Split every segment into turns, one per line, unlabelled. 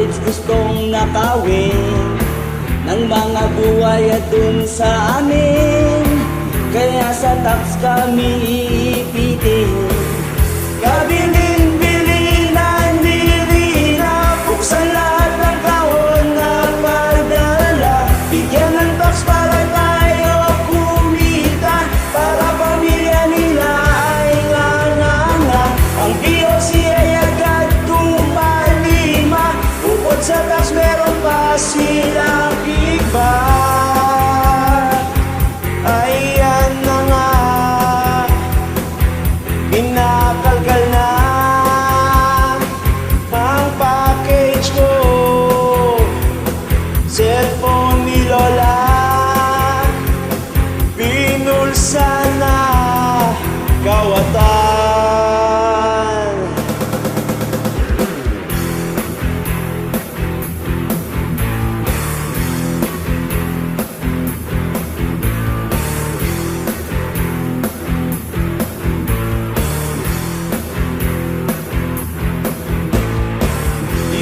papakits gustong nakawin Ng mga buhay at dun sa amin Kaya sa tax kami ipitin sa tax meron pa silang iba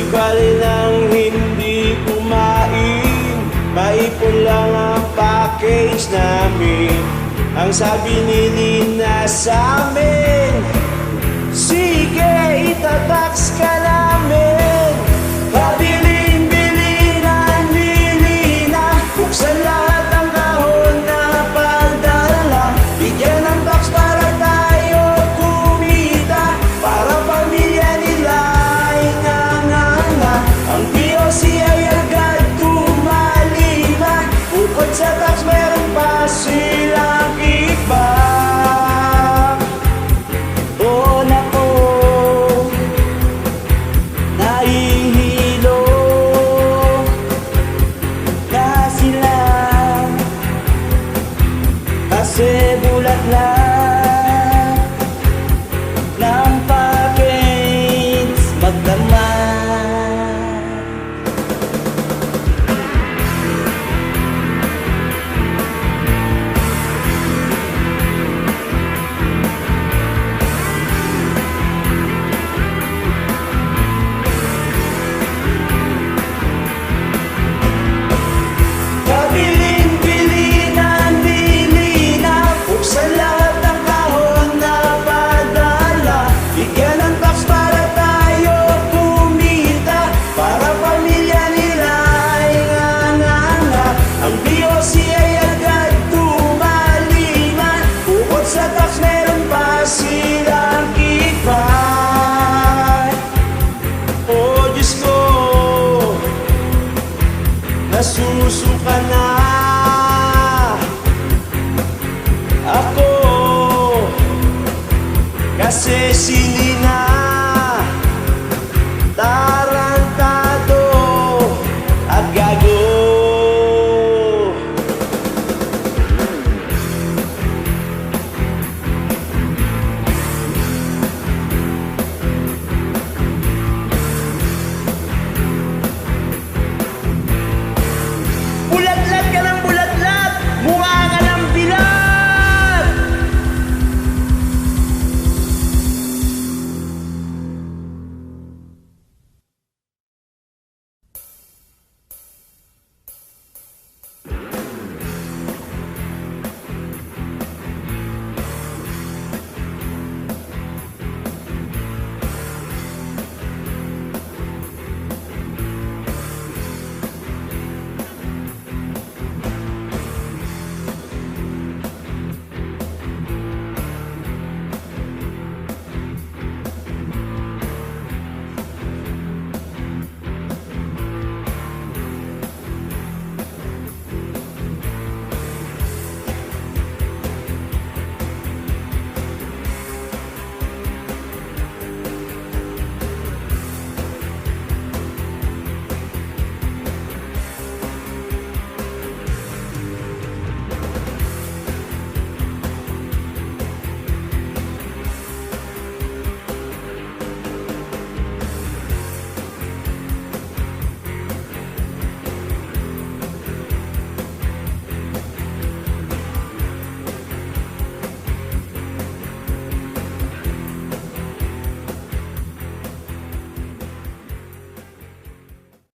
Di bali lang hindi kumain. Maipon lang ang package namin. Ang sabi ni Lina sa love. nasusuka na. Ako. Kasi sinip